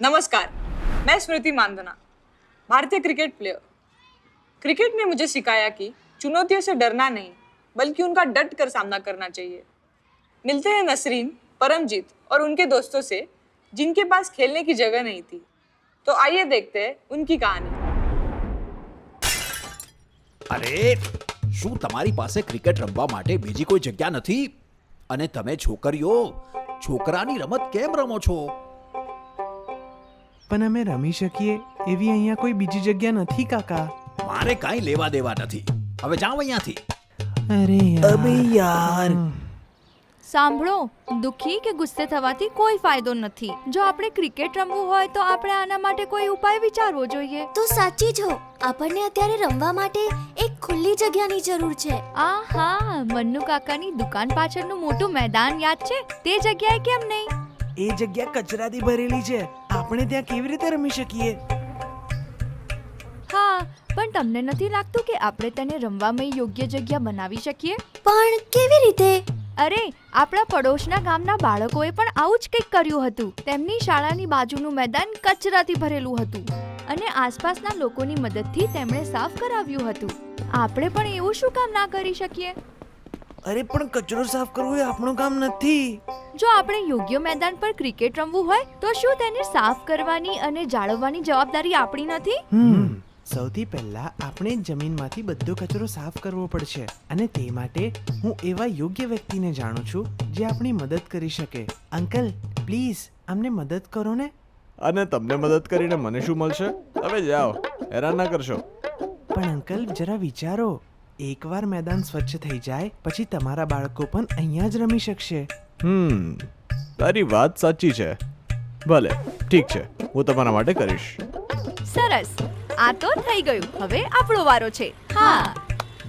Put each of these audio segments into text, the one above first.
नमस्कार मैं स्मृति मानधना भारतीय क्रिकेट प्लेयर क्रिकेट ने मुझे सिखाया कि चुनौतियों से डरना नहीं बल्कि उनका डट कर सामना करना चाहिए मिलते हैं नसरीन परमजीत और उनके दोस्तों से जिनके पास खेलने की जगह नहीं थी तो आइए देखते हैं उनकी कहानी અરે શું તમારી પાસે ક્રિકેટ રમવા માટે બીજી કોઈ જગ્યા નથી અને તમે છોકરીઓ છોકરાની રમત કેમ રમો છો પણ અમે રમી શકીએ એવી અહીંયા કોઈ બીજી જગ્યા નથી કાકા. મારે કાંઈ લેવા દેવા નથી. હવે જાઓ અહીંયાથી. અરે યાર. અબે યાર. સાંભળો દુખી કે ગુસ્સે થવાથી કોઈ ફાયદો નથી. જો આપણે ક્રિકેટ રમવું હોય તો આપણે આના માટે કોઈ ઉપાય વિચારવો જોઈએ. તો સાચી છો આપણને અત્યારે રમવા માટે એક ખુલ્લી જગ્યાની જરૂર છે. આ હા મન્નુ કાકાની દુકાન પાછળનું મોટું મેદાન યાદ છે? તે જગ્યાએ કેમ નહીં? એ જગ્યા કચરાથી ભરેલી છે. આપણે ત્યાં કેવી રીતે રમી શકીએ? હા પણ તમને નથી લાગતું કે આપણે તેને રમવામાં યોગ્ય જગ્યા બનાવી શકીએ? પણ કેવી રીતે? અરે આપણા પડોશના ગામના બાળકોએ પણ આવું જ કંઈક કર્યું હતું. તેમની શાળાની બાજુનું મેદાન કચરાથી ભરેલું હતું. અને આસપાસના લોકોની મદદથી તેમણે સાફ કરાવ્યું હતું. આપણે પણ એવું શું કામ ના કરી શકીએ? અરે પણ કચરો સાફ કરવો એ આપણું કામ નથી. જો આપણે યોગ્ય મેદાન પર ક્રિકેટ રમવું હોય તો શું તેને સાફ કરવાની અને જાળવવાની જવાબદારી આપણી નથી? સૌથી પહેલા આપણે જમીનમાંથી બધો કચરો સાફ કરવો પડશે અને તે માટે હું એવા યોગ્ય વ્યક્તિને જાણું છું જે આપણી મદદ કરી શકે. અંકલ પ્લીઝ અમને મદદ કરો ને. અને તમને મદદ કરીને મને શું મળશે? હવે જાઓ હેરાન ના કરશો. પણ અંકલ જરા વિચારો. એકવાર મેદાન સ્વચ્છ થઈ જાય પછી તમારા બાળકો પણ અહીંયા જ રમી શકશે. હમ તારી વાત સાચી છે. ભલે ઠીક છે હું તમારા માટે કરીશ. સરસ. આ તો થઈ ગયું. હવે આપણો વારો છે. હા.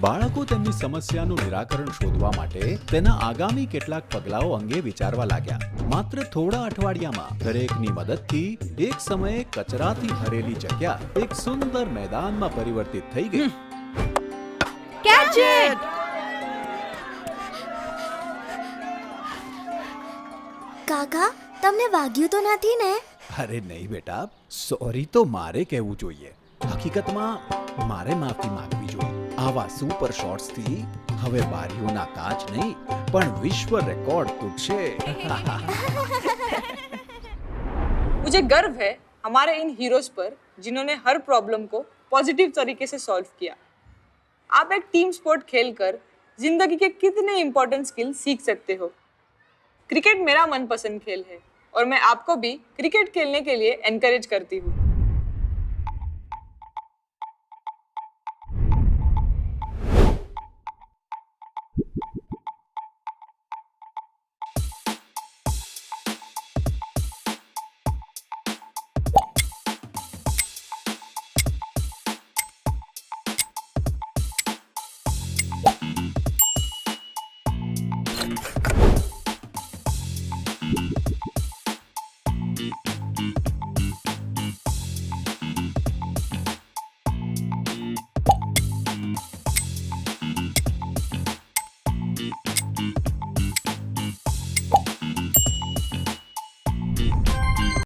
બાળકો તેમની સમસ્યાનું નિરાકરણ શોધવા માટે તેના આગામી કેટલાક પગલાઓ અંગે વિચારવા લાગ્યા. માત્ર થોડા અઠવાડિયામાં દરેકની મદદથી એક સમયે કચરાથી ભરેલી જગ્યા એક સુંદર મેદાનમાં પરિવર્તિત થઈ ગઈ. કેચ ઇટ કાકા તમને વાગ્યું તો નથી ને અરે નહીં બેટા સોરી તો મારે કહેવું જોઈએ હકીકતમાં મારે માફી માંગવી જોઈએ આવા સુપર શોટ્સથી હવે બારીઓના કાચ નહીં પણ વિશ્વ રેકોર્ડ તૂટશે मुझे गर्व है हमारे इन हीरोज पर जिन्होंने हर प्रॉब्लम को पॉजिटिव तरीके से सॉल्व किया आप एक टीम स्पोर्ट खेलकर ज़िंदगी के कितने इंपॉर्टेंट स्किल सीख सकते हो। क्रिकेट मेरा मनपसंद खेल है और मैं आपको भी क्रिकेट खेलने के लिए एनकरेज करती हूँ।